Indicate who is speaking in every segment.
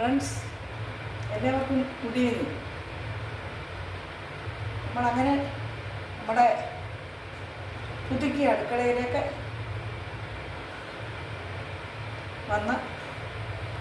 Speaker 1: Friends എല്ലാവർക്കും കുടിയുന്നു നമ്മളങ്ങനെ നമ്മുടെ പുതുക്കിയ അടുക്കളയിലേക്ക് വന്ന്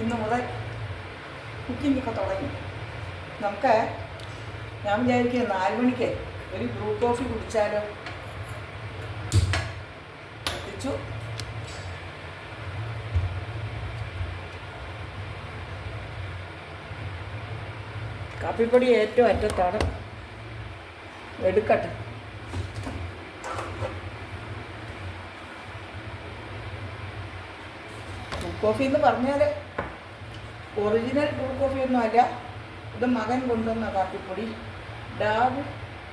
Speaker 1: ഇന്ന് മുതൽ കുക്കിംഗ് ഒക്കെ തുടങ്ങി. നമുക്ക് ഞാൻ വിചാരിക്കുക നാല് മണിക്ക് ഒരു ബ്രൂ കോഫി കുടിച്ചാലോ? എത്തിച്ചു. കാപ്പിപ്പൊടി ഏറ്റവും അറ്റത്താണ്. എടുക്കട്ടെ. കോഫി എന്ന് പറഞ്ഞാൽ ഒറിജിനൽ ബ്രൂ കോഫി ഒന്നും അല്ല. ഇത് മകൻ കൊണ്ടുവന്ന കാപ്പിപ്പൊടി. Davy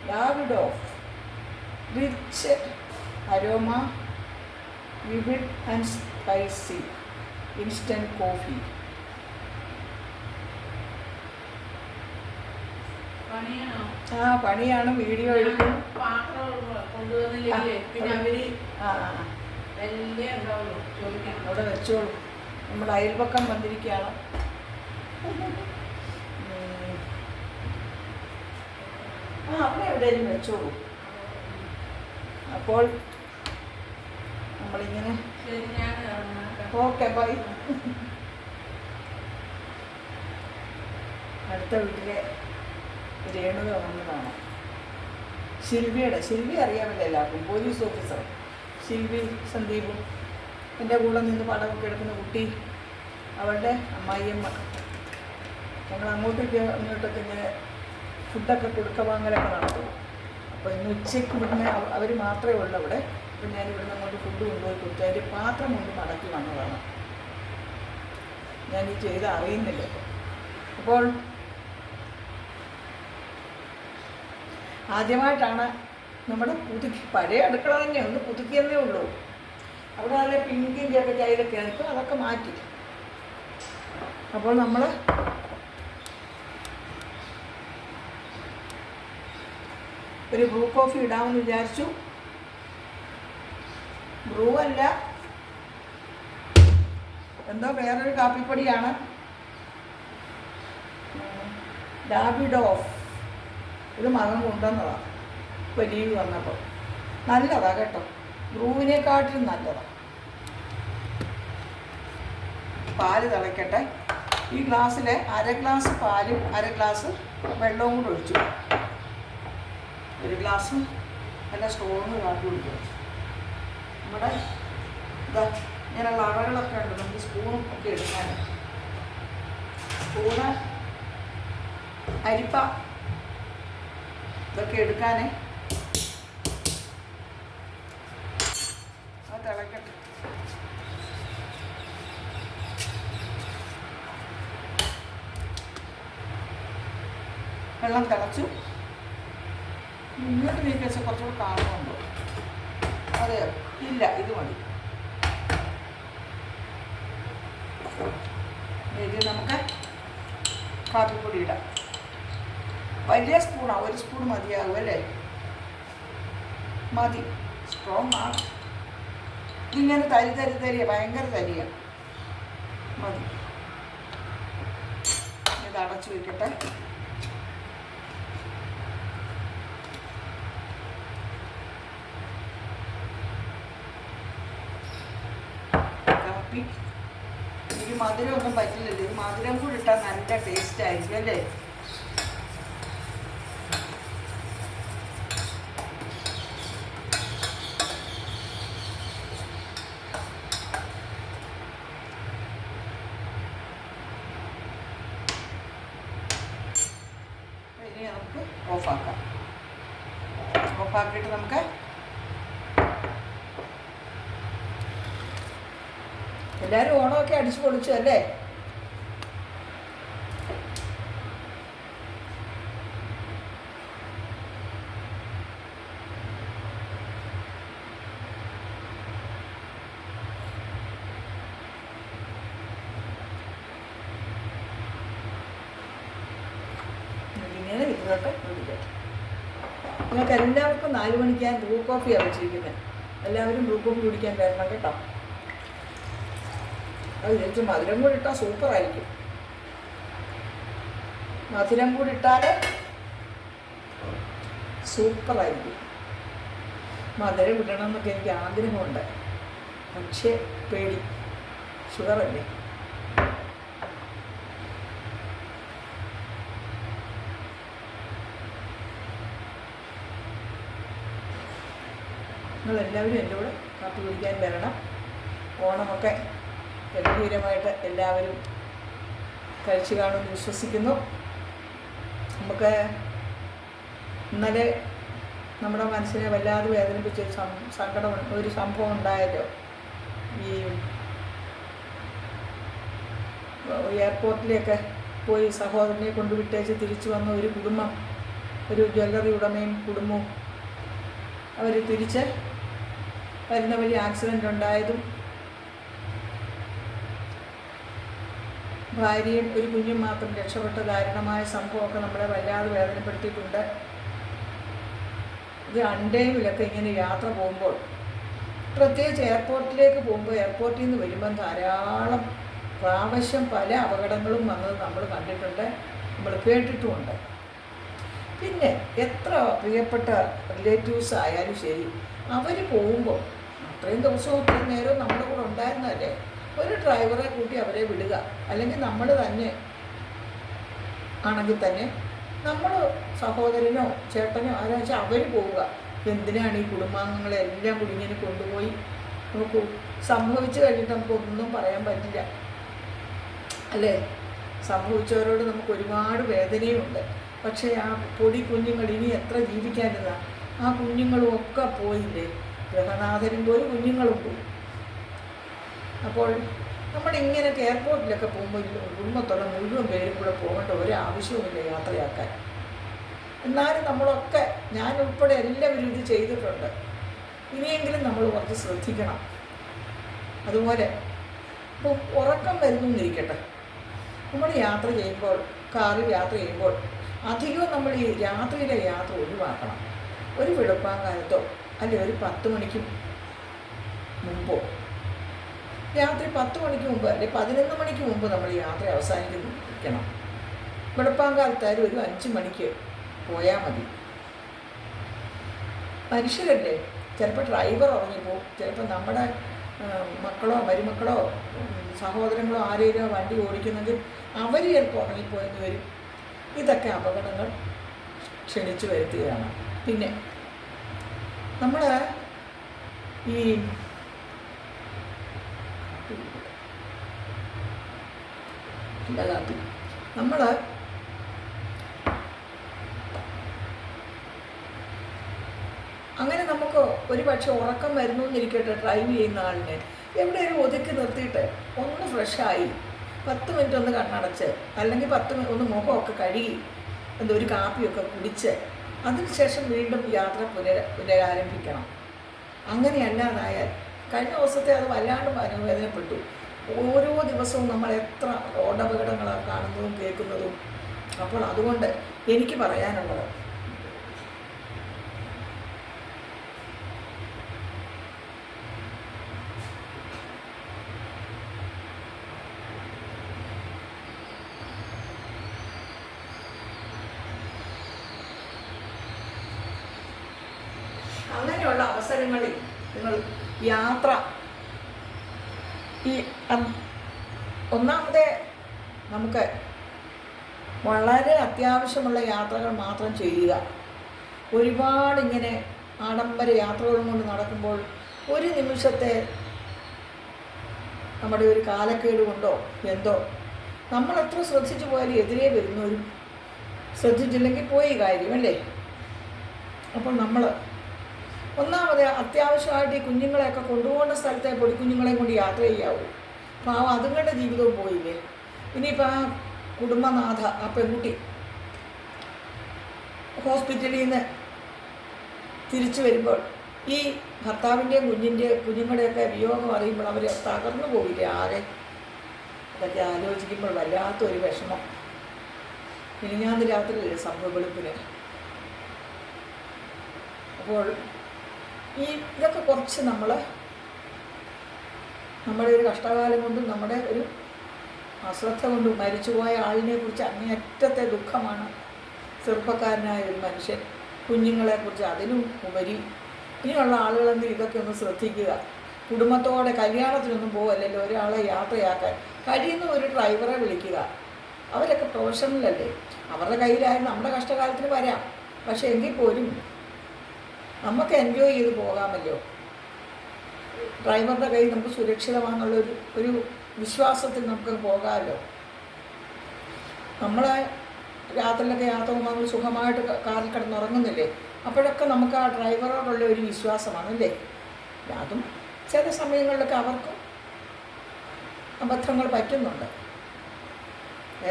Speaker 1: Davidoff rich aroma vivid and spicy instant coffee. ആ പണിയാണ്. വീഡിയോ എടുക്കും. അവിടെ വെച്ചോളൂ. നമ്മുടെ അയൽപക്കം വന്നിരിക്കുകയാണ്. ആ അവിടെ എവിടെയും വെച്ചോളൂ. അപ്പോൾ നമ്മളിങ്ങനെ. Okay bye. അടുത്ത വീട്ടിലെ രേണുക വന്നതാണ് ശിൽവിയുടെ ശിൽവി അറിയാമല്ലോ എല്ലാവർക്കും പോലീസ് ഓഫീസർ. ശിൽവി സന്ദീപും എന്റെ കൂടെ നിന്ന് പടം കിടക്കുന്ന കുട്ടി അവളുടെ അമ്മായിയമ്മ. ഞങ്ങൾ അങ്ങോട്ടേക്ക് അങ്ങോട്ടൊക്കെ ഇങ്ങനെ ഫുഡൊക്കെ കൊടുക്ക വാങ്ങലൊക്കെ നടത്തും അപ്പോൾ ഇന്ന് ഉച്ചയ്ക്ക് ഇവിടുന്ന് അവർ മാത്രമേ ഉള്ളൂ അവിടെ. അപ്പം ഞാൻ ഇവിടുന്ന് അങ്ങോട്ട് ഫുഡ് കൊണ്ടുപോയി കൊടുത്തു. പാത്രം കൊണ്ട് മടക്കി വന്നതാണ്. ഞാൻ ഈ ചെയ്ത് അറിയുന്നില്ല. അപ്പോൾ ആദ്യമായിട്ടാണ് നമ്മുടെ പുതുക്കി പഴയ അടുക്കള തന്നെ ഒന്ന് പുതുക്കിയെന്നേ ഉള്ളൂ. അവിടെ നല്ല പിങ്കിയും ചെറിയ ചൈലൊക്കെയാണ് ആയിരിക്കും അതൊക്കെ മാറ്റി. അപ്പോൾ നമ്മൾ ഒരു ബ്രൂ കോഫി ഇടാമെന്ന് വിചാരിച്ചു. ബ്രൂ അല്ല. എന്തോ വേറൊരു കാപ്പിപ്പൊടിയാണ്. ഡാബിഡോഫ്. ഇത് മകൻ കൊണ്ടുവന്നതാണ് ഇപ്പോൾ ലീവ് വന്നപ്പോൾ നല്ലതാ കേട്ടോ. ബ്രൂവിനെക്കാട്ടിലും നല്ലതാ. പാൽ തിളയ്ക്കട്ടെ ഈ ഗ്ലാസ്സിലെ അര ഗ്ലാസ് പാലും അര ഗ്ലാസ് വെള്ളവും കൂടെ ഒഴിച്ചു. ഒരു ഗ്ലാസ് നല്ല സ്ട്രോങ് കാട്ടി കുടിക്കും നമ്മുടെ ഇതാ ഇങ്ങനെയുള്ള അറകളൊക്കെ ഉണ്ട്. നമുക്ക് സ്പൂണും ഒക്കെ എടുക്കാൻ സ്പൂണ് അരിപ്പ ഇതൊക്കെ എടുക്കാനേ. അത് തിളക്കട്ടെ. വെള്ളം തിളച്ചു. മുന്നോട്ട് നീക്കി വെച്ചാൽ കുറച്ചുകൂടെ കാണുന്നുണ്ടോ അതെ ഇല്ല ഇത് മതി. നമുക്ക് കാപ്പിപ്പൊടി ഇടാം. വലിയ സ്പൂണാണ് ഒരു സ്പൂൺ മതിയാകും അല്ലേ? മതി. സ്ട്രോങ് ആണ്. ഇതിങ്ങനെ തരി തരി തരിയ ഭയങ്കര തരിയ. മതി. ഇത് അടച്ചു വയ്ക്കട്ടെ കാപ്പി. എനിക്ക് മധുരമൊന്നും പറ്റില്ലല്ലോ. ഇത് മധുരം കൂടി ഇട്ടാൽ നല്ല ടേസ്റ്റ് ആയിരിക്കും അല്ലേ ഇനി നമുക്ക് ഓഫാക്കാം ഓഫാക്കിയിട്ട് നമുക്ക് എല്ലാവരും ഓണമൊക്കെ അടിച്ചു പൊളിച്ചു അല്ലേ? ഇങ്ങനെ ഇതൊക്കെ നിങ്ങൾക്ക് എല്ലാവർക്കും നാല് മണിക്ക് ഞാൻ ബ്രൂ കോഫിയാണ് വെച്ചിരിക്കുന്നത് എല്ലാവരും ബ്രൂ കോഫി കുടിക്കാൻ വരണം കേട്ടോ. അത് ചേച്ചി മധുരം കൂടി ഇട്ടാൽ സൂപ്പറായിരിക്കും. മധുരം കൂടി ഇട്ടാൽ സൂപ്പറായിരിക്കും. മധുരം ഇടണം എന്നൊക്കെ എനിക്ക് ആഗ്രഹമുണ്ട്. പക്ഷേ പേടി ഷുഗറല്ലേ? നിങ്ങളെല്ലാവരും എന്റെ കൂടെ കാപ്പി കുടിക്കാൻ വരണം. ഓണമൊക്കെ ഗംഭീരമായിട്ട് എല്ലാവരും കഴിച്ചു കാണുമെന്ന് വിശ്വസിക്കുന്നു. നമുക്ക് ഇന്നലെ നമ്മുടെ മനസ്സിനെ വല്ലാതെ വേദനിപ്പിച്ച ഒരു സങ്കടം ഒരു സംഭവം ഉണ്ടായല്ലോ. ഈ എയർപോർട്ടിലേക്ക് പോയി സഹോദരനെ കൊണ്ടുവിട്ടേച്ച് തിരിച്ചു വന്ന ഒരു കുടുംബം ഒരു ജ്വല്ലറി ഉടമയും കുടുംബവും അവർ തിരിച്ച് വരുന്ന വലിയ ആക്സിഡന്റ് ഉണ്ടായതും ഭാര്യയും ഒരു കുഞ്ഞും മാത്രം രക്ഷപ്പെട്ട ദാരുണമായ സംഭവമൊക്കെ നമ്മളെ വല്ലാതെ വേദനപ്പെടുത്തിയിട്ടുണ്ട്. ഇത് അണ്ടേവിലൊക്കെ ഇങ്ങനെ യാത്ര പോകുമ്പോൾ പ്രത്യേകിച്ച് എയർപോർട്ടിലേക്ക് പോകുമ്പോൾ എയർപോർട്ടിൽ നിന്ന് വരുമ്പം ധാരാളം പ്രാവശ്യം പല അപകടങ്ങളും വന്നത് നമ്മൾ കണ്ടിട്ടുണ്ട് നമ്മൾ കേട്ടിട്ടുമുണ്ട്. പിന്നെ എത്ര പ്രിയപ്പെട്ട റിലേറ്റീവ്സ് ആയാലും ശരി അവർ പോകുമ്പോൾ അത്രയും ദിവസവും ഇത്രയും നേരവും നമ്മുടെ കൂടെ ഉണ്ടായിരുന്നല്ലേ ഒരു ഡ്രൈവറെ കൂട്ടി അവരെ വിടുക. അല്ലെങ്കിൽ നമ്മൾ തന്നെ ആണെങ്കിൽ തന്നെ നമ്മൾ സഹോദരനോ ചേട്ടനോ ആരാ വെച്ചാൽ അവർ പോവുക. എന്തിനാണ് ഈ കുടുംബാംഗങ്ങളെ എല്ലാം കൂടി ഇങ്ങനെ കൊണ്ടുപോയി നോക്കൂ സംഭവിച്ചു കഴിഞ്ഞിട്ട് നമുക്കൊന്നും പറയാൻ പറ്റില്ല. അല്ലേ? സംഭവിച്ചവരോട് നമുക്ക് ഒരുപാട് വേദനയുണ്ട്. പക്ഷേ ആ പൊടി കുഞ്ഞുങ്ങൾ ഇനി എത്ര ജീവിക്കാനുള്ള ആ കുഞ്ഞുങ്ങളും ഒക്കെ പോയില്ലേ? ഗ്രഹനാഥനും പോയി കുഞ്ഞുങ്ങളും പോയി. അപ്പോൾ നമ്മളിങ്ങനെ എയർപോർട്ടിലൊക്കെ പോകുമ്പോൾ കുടുംബത്തോടെ മുഴുവൻ പേരും കൂടെ പോകേണ്ട ഒരു ആവശ്യവുമില്ല യാത്രയാക്കാൻ. എന്നാലും നമ്മളൊക്കെ ഞാൻ ഉൾപ്പെടെ എല്ലാവരും ഇത് ചെയ്തിട്ടുണ്ട്. ഇനിയെങ്കിലും നമ്മൾ കുറച്ച് ശ്രദ്ധിക്കണം. അതുപോലെ ഇപ്പോൾ ഉറക്കം വരുന്നു എന്നിരിക്കട്ടെ നമ്മൾ യാത്ര ചെയ്യുമ്പോൾ കാറിൽ യാത്ര ചെയ്യുമ്പോൾ അധികവും നമ്മൾ ഈ രാത്രിയിലെ യാത്ര ഒഴിവാക്കണം. ഒരു വെളുപ്പാങ്കാലത്തോ അല്ലെ ഒരു പത്ത് മണിക്ക് മുമ്പോ? രാത്രി പത്ത് മണിക്ക് മുമ്പ് അല്ലെ പതിനൊന്ന് മണിക്ക് മുമ്പ് നമ്മൾ യാത്ര അവസാനിക്കണം വെളുപ്പാങ്കാലത്തായാലും ഒരു അഞ്ച് മണിക്ക് പോയാൽ മതി. മനുഷ്യരല്ലേ? ചിലപ്പോൾ ഡ്രൈവർ ഉറങ്ങിപ്പോവും ചിലപ്പോൾ നമ്മുടെ മക്കളോ മരുമക്കളോ സഹോദരങ്ങളോ ആരെങ്കിലും വണ്ടി ഓടിക്കുന്നെങ്കിൽ അവർ ചിലപ്പോൾ ഉറങ്ങിപ്പോയെന്ന് വരും. ഇതൊക്കെ അപകടങ്ങൾ ക്ഷണിച്ചു വരുത്തുകയാണ്. പിന്നെ നമ്മൾ ഈ നമ്മൾ അങ്ങനെ നമുക്ക് ഒരു പക്ഷെ ഉറക്കം വരുന്നു എന്നിരിക്കട്ടെ ഡ്രൈവ് ചെയ്യുന്ന ആളിനെ. എവിടെയെങ്കിലും ഒതുക്കി നിർത്തിയിട്ട് ഒന്ന് ഫ്രഷായി പത്ത് മിനിറ്റ് ഒന്ന് കണ്ണടച്ച് അല്ലെങ്കിൽ പത്ത് മിനിറ്റ് ഒന്ന് മുഖമൊക്കെ കഴുകി എന്തോ ഒരു കാപ്പിയൊക്കെ കുടിച്ച് അതിനുശേഷം വീണ്ടും യാത്ര പുനര പുനരാരംഭിക്കണം. അങ്ങനെയല്ലാതായാൽ കഴിഞ്ഞ ദിവസത്തെ അത് വല്ലാണ്ട് മനോവേദനപ്പെട്ടു. ഓരോ ദിവസവും നമ്മൾ എത്ര റോഡപകടങ്ങളാണ് കാണുന്നതും കേൾക്കുന്നതും. അപ്പോൾ അതുകൊണ്ട് എനിക്ക് പറയാനുള്ളത് അവസരങ്ങളിൽ നിങ്ങൾ യാത്ര. ഈ ഒന്നാമത് നമുക്ക് വളരെ അത്യാവശ്യമുള്ള യാത്രകൾ മാത്രം ചെയ്യുക. ഒരുപാട് ഇങ്ങനെ ആഡംബര യാത്രകളും കൊണ്ട് നടക്കുമ്പോൾ ഒരു നിമിഷത്തെ നമ്മുടെ ഒരു കാലക്കേട് കൊണ്ടോ എന്തോ നമ്മൾ എത്ര ശ്രദ്ധിച്ചു പോയാലും എതിരെ വരുന്നവരും ശ്രദ്ധിച്ചില്ലെങ്കിൽ പോയി കാര്യം അല്ലേ? അപ്പോൾ നമ്മൾ ഒന്നാമത് അത്യാവശ്യമായിട്ട് ഈ കുഞ്ഞുങ്ങളെയൊക്കെ കൊണ്ടുപോകേണ്ട സ്ഥലത്തെ പൊടിക്കുഞ്ഞുങ്ങളെ കൊണ്ട് യാത്ര ചെയ്യാവൂ. പാവം അതുങ്ങളുടെ ജീവിതവും പോയില്ലേ? ഇനിയിപ്പോൾ ആ കുടുംബനാഥ ആ പെൺകുട്ടി ഹോസ്പിറ്റലിൽ നിന്ന് തിരിച്ചു വരുമ്പോൾ ഈ ഭർത്താവിന്റെയും കുഞ്ഞിന്റെ കുഞ്ഞുങ്ങളുടെയൊക്കെ വിയോഗം അറിയുമ്പോൾ അവർ തകർന്നു പോയില്ലേ ആകെ? അതൊക്കെ ആലോചിക്കുമ്പോൾ വല്ലാത്തൊരു വിഷമം. മിനിഞ്ഞാന്ന് രാത്രിയല്ലേ സംഭവ വെളുപ്പിന്. അപ്പോൾ ഈ ഇതൊക്കെ കുറച്ച് നമ്മൾ നമ്മുടെ ഒരു കഷ്ടകാലം കൊണ്ടും നമ്മുടെ ഒരു അശ്രദ്ധ കൊണ്ടും മരിച്ചുപോയ ആളിനെ കുറിച്ച് അങ്ങേയറ്റത്തെ ദുഃഖമാണ് ചെറുപ്പക്കാരനായ ഒരു മനുഷ്യൻ. കുഞ്ഞുങ്ങളെ കുറിച്ച് അതിനും ഉപരി ഇനിയുള്ള ആളുകളെങ്കിൽ ഇതൊക്കെ ഒന്ന് ശ്രദ്ധിക്കുക. കുടുംബത്തോടെ കല്യാണത്തിനൊന്നും പോവല്ലല്ലോ ഒരാളെ യാത്രയാക്കാൻ. കഴിയുന്ന ഒരു ഡ്രൈവറെ വിളിക്കുക. അവരൊക്കെ പ്രൊഫഷണലല്ലേ അവരുടെ കയ്യിലായാലും നമ്മുടെ കഷ്ടകാലത്തിന് വരാം. പക്ഷേ എങ്കിൽ പോലും നമുക്ക് എൻജോയ് ചെയ്ത് പോകാമല്ലോ ഡ്രൈവറുടെ കയ്യിൽ നമുക്ക് സുരക്ഷിതമാണെന്നുള്ളൊരു ഒരു വിശ്വാസത്തിൽ നമുക്ക് പോകാമല്ലോ. നമ്മളെ രാത്രിയിലൊക്കെ യാത്ര പോകുമ്പോൾ നമ്മൾ സുഖമായിട്ട് കാറിൽ കിടന്നുറങ്ങുന്നില്ലേ? അപ്പോഴൊക്കെ നമുക്ക് ആ ഡ്രൈവറോടുള്ള ഒരു വിശ്വാസമാണ് അല്ലേ? അതും ചില സമയങ്ങളിലൊക്കെ അവർക്കും അബദ്ധങ്ങൾ പറ്റുന്നുണ്ട്.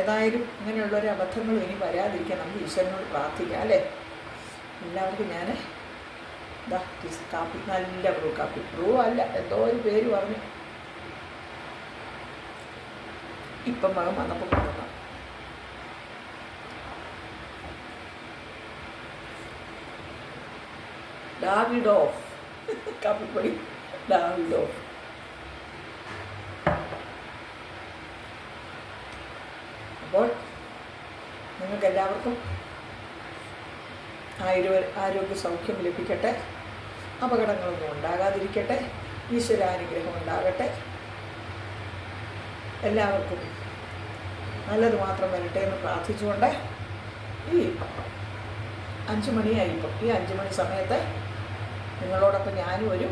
Speaker 1: ഏതായാലും ഇങ്ങനെയുള്ളൊരു അബദ്ധങ്ങൾ ഇനി വരാതിരിക്കാൻ നമുക്ക് ഈശ്വരനോട് പ്രാർത്ഥിക്കാം അല്ലേ? എല്ലാവർക്കും ഞാൻ കാപ്പി. നല്ല ബ്രൂ കാപ്പി. ബ്രൂ അല്ല എന്തോ ഒരു പേര് പറഞ്ഞു. ഇപ്പം മകൻ വന്നപ്പോൾ കൊണ്ടുവന്നു ഓഫ്. കാപ്പിപ്പൊടി. ഓഫ്. അപ്പോൾ നിങ്ങൾക്ക് എല്ലാവർക്കും ആയുർവ ആരോഗ്യ സൗഖ്യം ലഭിക്കട്ടെ. അപകടങ്ങളൊന്നും ഉണ്ടാകാതിരിക്കട്ടെ. ഈശ്വരാനുഗ്രഹം ഉണ്ടാകട്ടെ. എല്ലാവർക്കും നല്ലത് മാത്രം വരട്ടെ എന്ന് പ്രാർത്ഥിച്ചുകൊണ്ട് ഈ അഞ്ച് മണിയായി ഇപ്പം ഈ അഞ്ച് മണി സമയത്ത് നിങ്ങളോടൊപ്പം ഞാനും ഒരു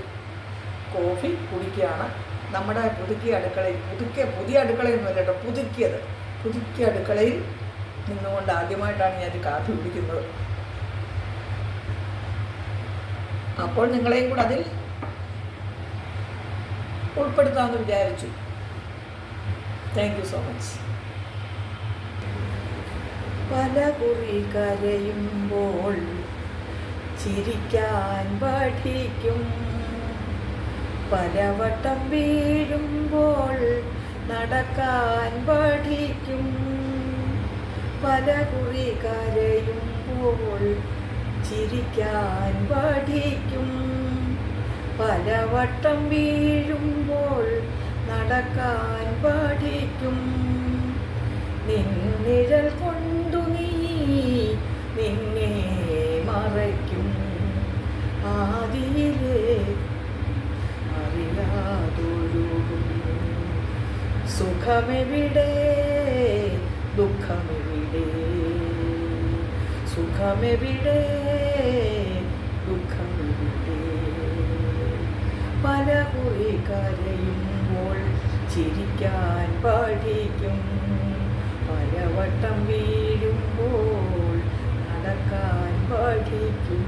Speaker 1: കോഫി കുടിക്കുകയാണ്. നമ്മുടെ പുതുക്കിയ അടുക്കളയിൽ പുതുക്കിയ പുതിയ അടുക്കളയൊന്നുമല്ല കേട്ടോ പുതുക്കിയത്. പുതുക്കിയ അടുക്കളയിൽ നിന്നുകൊണ്ട് ആദ്യമായിട്ടാണ് ഞാൻ കാപ്പി കുടിക്കുന്നത്. അപ്പോൾ നിങ്ങളെയും കൂടെ അതിൽ ഉൾപ്പെടുത്താമെന്ന് വിചാരിച്ചു. താങ്ക് യു സോ മച്ച് പല കുറി കരയുമ്പോൾ ചിരിക്കാൻ പഠിക്കും. പലവട്ടം വീഴുമ്പോൾ നടക്കാൻ പഠിക്കും. പല കുറി കരയുമ്പോൾ ചിരിക്കാൻ പഠിക്കും. പലവട്ടം വീഴുമ്പോൾ നടക്കാൻ പഠിക്കും. നിന്നിഴൽ കൊണ്ടു നീ നിന്നെ മറയ്ക്കും. ആദിയിലെ അറിയാതൊഴുകും. സുഖമെവിടെ? ദുഃഖമെവിടെ? സുഖമെവിടെ? ദുഃഖമെവിടെ? പല കുറി കരയുമ്പോൾ ചിരിക്കാൻ പഠിക്കും പലവട്ടം വീഴുമ്പോൾ നടക്കാൻ പഠിക്കും